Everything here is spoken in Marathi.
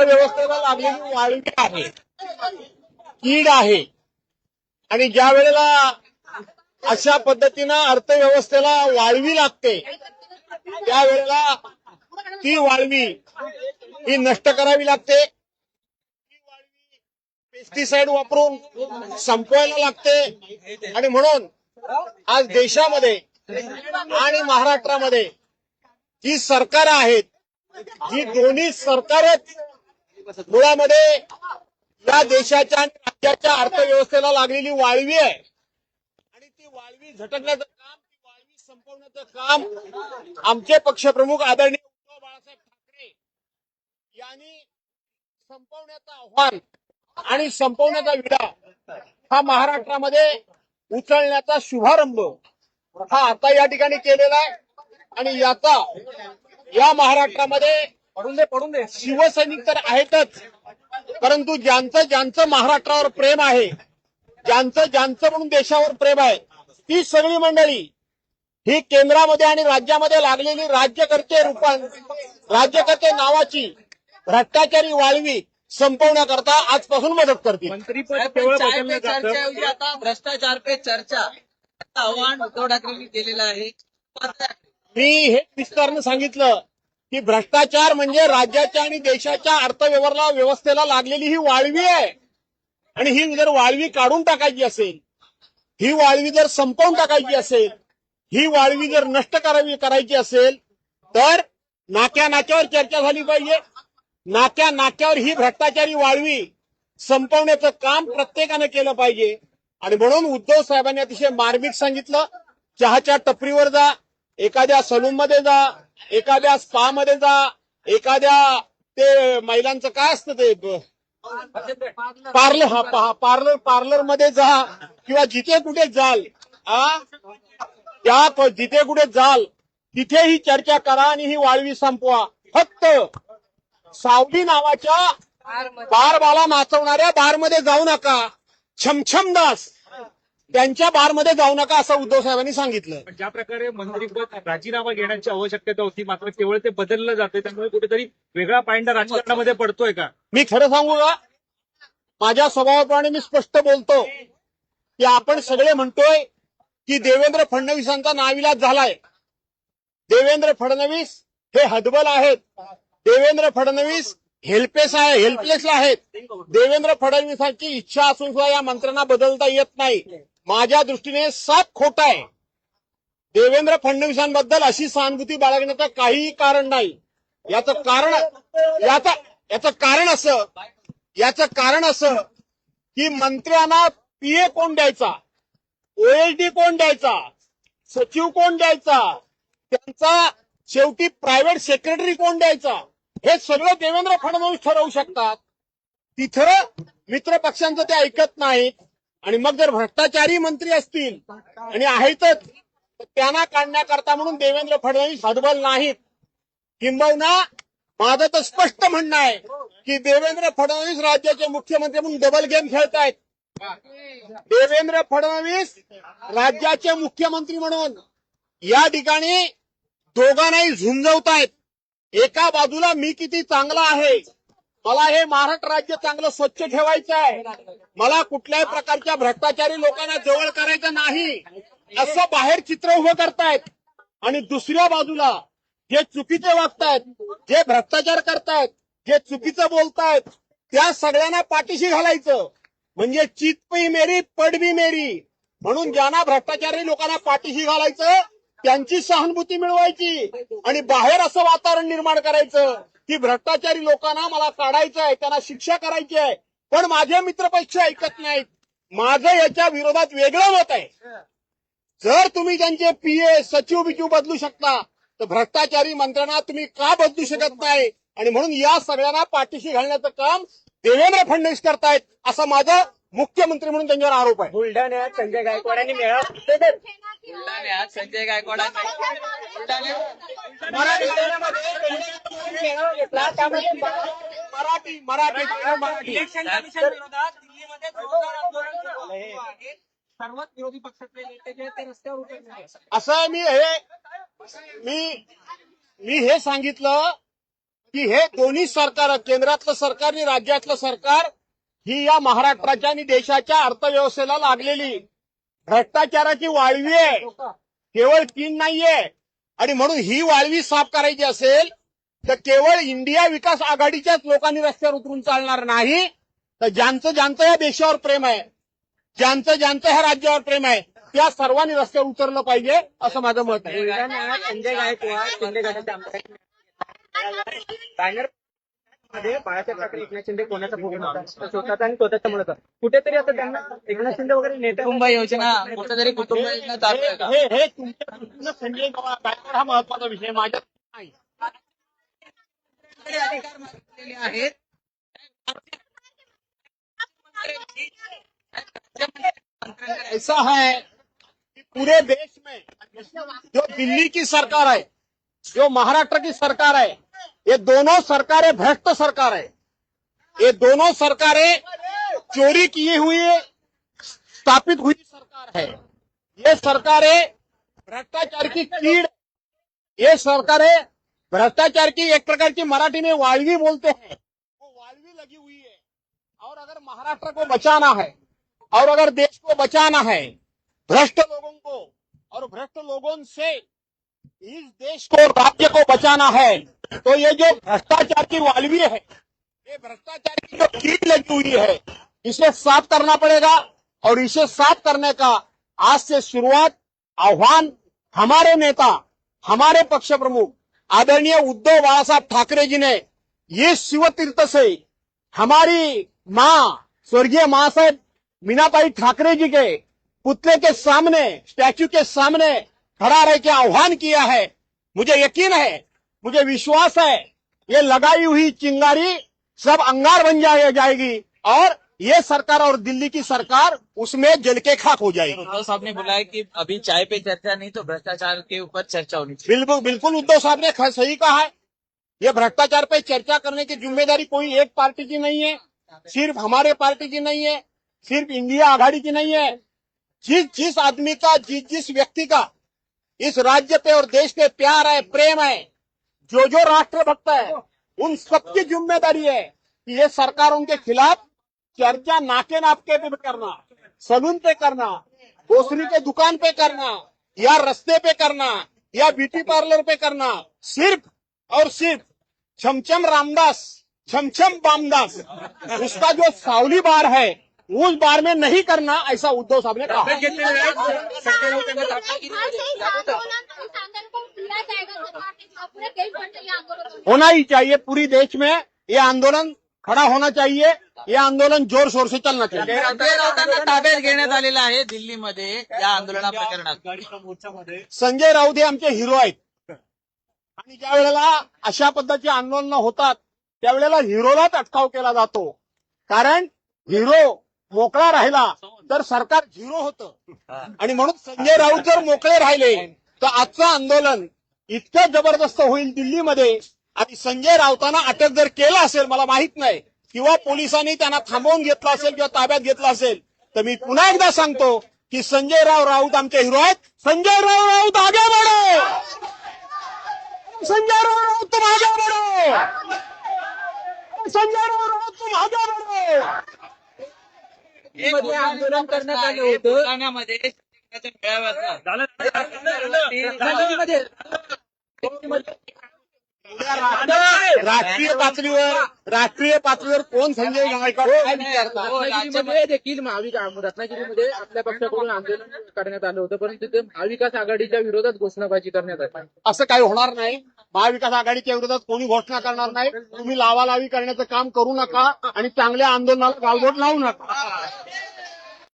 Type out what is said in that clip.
अर्थव्यवस्थेला लागलेली वाळवी आहे. कीड आहे. आणि ज्या वेळेला अशा पद्धतीनं अर्थव्यवस्थेला वाळवी लागते त्यावेळेला ती वाळवी ही नष्ट करावी लागते. पेस्टिसाइड वापरून संपवायला लागते. आणि म्हणून आज देशामध्ये आणि महाराष्ट्रामध्ये जी सरकार आहेत जी दोन्ही सरकारच मुळामध्ये या देशाच्या आणि राज्याच्या अर्थव्यवस्थेला लागलेली वाळवी आहे. आणि ती वाळवी झटकण्याचं काम ती वाळवी संपवण्याचं काम आमचे पक्षप्रमुख आदरणीय उद्धव बाळासाहेब ठाकरे यांनी संपवण्याचं आव्हान आणि संपवण्याचा विडा हा महाराष्ट्रामध्ये उचलण्याचा शुभारंभ हा आता या ठिकाणी केलेला आहे. आणि याचा या महाराष्ट्रामध्ये पडून दे पडून दे. शिवसैनिक तर आहेतच परंतु ज्यांचं ज्यांचं महाराष्ट्रावर प्रेम आहे ज्यांचं ज्यांचं म्हणून देशावर प्रेम आहे ती सगळी मंडळी ही केंद्रामध्ये आणि राज्यामध्ये लागलेली राज्यकर्ते रूपां राज्यकर्ते नावाची भ्रष्टाचारी वाळवी संपवण्याकरता आजपासून मदत आता भ्रष्टाचार पे चर्चा. आव्हान उद्धव ठाकरेंनी केलेलं आहे. मी हे विस्तारानं सांगितलं. की भ्रष्टाचार म्हणजे राज्याच्या आणि देशाच्या अर्थव्यवहाराला व्यवस्थेला लागलेली ही वाळवी आहे. आणि ही जर वाळवी काढून टाकायची असेल ही वाळवी जर संपवून टाकायची असेल ही वाळवी जर नष्ट करावी करायची असेल तर नाक्या नाक्यावर चर्चा झाली पाहिजे. नाक्या नाक्यावर ही भ्रष्टाचारी वाळवी संपवण्याचं काम प्रत्येकानं केलं पाहिजे. आणि म्हणून उद्धव साहेबांनी अतिशय मार्मिक सांगितलं चहाच्या टपरीवर जा एखाद्या सलून मध्ये जा एखाद्या स्पा मध्ये जा एखाद्या ते महिलांचं काय असतं ते पार्लर हा पा- पार्लर पार्लरमध्ये जा किंवा जिथे कुठे जाल आ त्या जिथे कुठे जाल तिथे ही चर्चा करा आणि ही वाळवी संपवा. फक्त सावली नावाच्या बारबाला नाचवणाऱ्या बारमध्ये जाऊ नका. छमछम दास. त्यांच्या बारमध्ये जाऊ नका असं उद्धव साहेबांनी सांगितलं. ज्या प्रकारे मंत्रीपद राजीनामा घेण्याची आवश्यकता होती मात्र केवळ ते बदललं जाते त्यामुळे कुठेतरी वेगळा पायंडा राजकारणामध्ये पडतोय का? मी खरं सांगू का? माझ्या स्वभावाप्रमाणे मी स्पष्ट बोलतो की आपण सगळे म्हणतोय की देवेंद्र फडणवीसांचा नाविलाज झालाय. देवेंद्र फडणवीस हे हतबल आहेत. देवेंद्र फडणवीस हेल्पेस आहे हेल्पलेस आहेत. देवेंद्र फडणवीसांची इच्छा असून सुद्धा या मंत्र्यांना बदलता येत नाही. माझ्या दृष्टीने साफ खोट आहे. देवेंद्र फडणवीसांबद्दल अशी सहानुभूती बाळगण्याचं काहीही कारण नाही. याचं कारण याचं याचं कारण असं याचं कारण असं की मंत्र्यांना पीए कोण द्यायचा? ओएसडी कोण द्यायचा? सचिव कोण द्यायचा? त्यांचा शेवटी प्रायव्हेट सेक्रेटरी कोण द्यायचा? हे सगळं देवेंद्र फडणवीस ठरवू शकतात. तिथं मित्र पक्षांचं ते ऐकत नाहीत. आणि मग जर भ्रष्टाचारी मंत्री असतील आणि आहेतच त्यांना काढण्याकरता म्हणून देवेंद्र फडणवीस हतबल नाहीत. किंबहुना माझं तर स्पष्ट म्हणणं आहे की देवेंद्र फडणवीस राज्याचे मुख्यमंत्री म्हणून डबल गेम खेळतायत. देवेंद्र फडणवीस राज्याचे मुख्यमंत्री म्हणून या ठिकाणी दोघांनाही झुंजवतायत. एका बाजूला मी किती चांगला आहे मला हे महाराष्ट्र राज्य चांगलं स्वच्छ ठेवायचं आहे. मला कुठल्याही प्रकारच्या भ्रष्टाचारी लोकांना जवळ करायचं नाही. असं बाहेर चित्र उभं करतायत. आणि दुसऱ्या बाजूला जे चुकीचे वागतायत जे भ्रष्टाचार करतायत जे चुकीचं बोलतायत त्या सगळ्यांना पाठीशी घालायचं. म्हणजे चित पी मेरी पड बी मेरी. म्हणून ज्यांना भ्रष्टाचारी लोकांना पाठीशी घालायचं त्यांची सहानुभूती मिळवायची आणि बाहेर असं वातावरण निर्माण करायचं. की भ्रष्टाचारी लोकांना मला काढायचं आहे त्यांना शिक्षा करायची आहे पण माझे मित्रपक्ष ऐकत नाहीत. माझं याच्या विरोधात वेगळं मत आहे. जर तुम्ही त्यांचे पीए सचिव बिचिव बदलू शकता तर भ्रष्टाचारी मंत्र्यांना तुम्ही का बदलू शकत नाही? आणि म्हणून या सगळ्यांना पाठीशी घालण्याचं काम देवेंद्र फडणवीस करतायत असा माझा मुख्यमंत्री म्हणून त्यांच्यावर आरोप आहे. बुलढाण्यात संजय गायकवाडांनी मेळावा बुलढाण्यात संजय गायकवाडांनी बुलढाण्यात मराठी मराठी मराठी इलेक्शन कमिशन विरोधात दिल्लीमध्ये आंदोलन सुरू आहे. सर्वच विरोधी पक्षातले नेते जे ते रस्त्यावर उतरले. असं मी हे मी मी हे सांगितलं की हे दोन्ही सरकार केंद्रातलं सरकार आणि राज्यातलं सरकार ही या महाराष्ट्राच्या आणि देशाच्या अर्थव्यवस्थेला लागलेली भ्रष्टाचाराची वाळवी आहे. केवळ तीन नाहीये. आणि म्हणून ही वाळवी साफ करायची असेल तर केवळ इंडिया विकास आघाडीच्याच लोकांनी रस्त्यावर उतरून चालणार नाही. तर ज्यांचं ज्यांचं या देशावर प्रेम आहे ज्यांचं ज्यांचं ह्या राज्यावर प्रेम आहे त्या सर्वांनी रस्त्यावर उतरलं पाहिजे असं माझं मत आहे. मध्ये बाळासाहेब ठाकरे एकनाथ शिंदे कोणाचा स्वतःचा आणि स्वतःचा म्हणत कुठेतरी आता त्यांना एकनाथ शिंदे वगैरे नेते कुटुंब योजना कुठेतरी कुटुंब योजना चालू आहे का? हे हे तुमच्या संजय गायकवाड हा महत्वाचा विषय माझ्या नाही. अधिकार मागितलेले आहेत. ऐसा है पूरे देश में जो दिल्ली की सरकार है जो महाराष्ट्र की सरकार है ये दोनों सरकारें भ्रष्ट सरकार। है ये दोनों सरकारें चोरी किए हुए, स्थापित हुई सरकार है। ये सरकारें भ्रष्टाचार की कीड़ ये सरकारें भ्रष्टाचार की एक प्रकार की मराठी में वालवी बोलते हैं। वो वालवी लगी हुई है। और अगर महाराष्ट्र को बचाना है, और अगर देश को बचाना है, भ्रष्ट लोगों को, और भ्रष्ट लोगों से इस देश को राज्य को बचाना है तो ये जो भ्रष्टाचार की वालवी है, ये भ्रष्टाचार की जो कीट लगी हुई है, इसे साफ़ करना पड़ेगा और इसे साफ़ करने का आज से शुरुआत आह्वान हमारे नेता, हमारे पक्ष प्रमुख आदरणीय उद्धव बाला साहब ठाकरे जी ने ये शिव तीर्थ से हमारी माँ, स्वर्गीय महासाहेब मीनाबाई ठाकरे जी के पुतले के सामने, स्टैचू के सामने खड़ा रह के आह्वान किया है। मुझे यकीन है मुझे विश्वास है ये लगाई हुई चिंगारी सब अंगार बन जाए जाएगी और ये सरकार और दिल्ली की सरकार उसमें जल के खाक हो जाएगी। उद्धव साहब ने बोला है कि अभी चाय पे चर्चा नहीं तो भ्रष्टाचार के ऊपर चर्चा होनी चाहिए। बिल्कुल बिल्कुल उद्धव साहब ने सही कहा है। ये भ्रष्टाचार पे चर्चा करने की ज़िम्मेदारी कोई एक पार्टी की नहीं है सिर्फ़ हमारे पार्टी की नहीं है सिर्फ़ इंडिया आघाड़ी की नहीं है। जिस जिस आदमी का जिस जिस व्यक्ति का इस राज्य पे और देश पे प्यार है, प्रेम है। जो जो राष्ट्रभक्त है, उन सबकी ज़िम्मेदारी है कि ये सरकारों के खिलाफ चर्चा नाके नापके पे करना, सलून पे करना, ग्रोसरी के दुकान पे करना, या रस्ते पे करना, या ब्यूटी पार्लर पे करना, सिर्फ़ और सिर्फ़ छमछम रामदास, छमछम बामदास, उसका जो सावली बार है उस बार में नहीं करना ऐसा उद्धव साहब ने कहा। होना ही चाहिए पूरी देश में ये आंदोलन खड़ा होना चाहिए ये आंदोलन जोर शोर से चलना चाहिए। ताब्यात घेण्यात आलेलं आहे दिल्लीमध्ये या आंदोलना प्रकरणात. संजय राऊत हे आमचे हिरो आहेत. आणि ज्या वेळेला अशा पद्धतीची आंदोलनं होतात त्यावेळेला हिरोलाच अटकाव केला जातो. कारण हिरो मोकळा राहिला तर सरकार झिरो होतं. आणि म्हणून संजय राऊत जर मोकळे राहिले तर आजचं आंदोलन इतकं जबरदस्त होईल दिल्लीमध्ये. आणि संजय राऊतांना अटक जर केलं असेल मला माहीत नाही किंवा पोलिसांनी त्यांना थांबवून घेतलं असेल किंवा ताब्यात घेतलं असेल तर मी पुन्हा एकदा सांगतो की संजय राव राऊत आमचे हिरो आहेत. संजय राव राऊत आगे बढो! संजय राव राऊत तुम आगे बढो! संजय राव राऊत तुम आगे बढो! मध्ये आंदोलन करण्यात आलं होतं. बुलढाण्यामध्ये मेळाव्याचा. राष्ट्रीय पातळीवर राष्ट्रीय पातळीवर कोण संजय गायकवाड? काय विचारतात. हो, रत्नागिरीमध्ये देखील महाविकास रत्नागिरीमध्ये आपल्या पक्षाकडून आंदोलन करण्यात आलं होतं परंतु तिथे महाविकास आघाडीच्या विरोधात घोषणाबाजी करण्यात आली. असं काही होणार नाही? महाविकास आघाडीच्या विरोधात कोणी घोषणा करणार नाही. तुम्ही लावालावी करण्याचं काम करू नका आणि चांगल्या आंदोलनाला गालबोट लावू नका.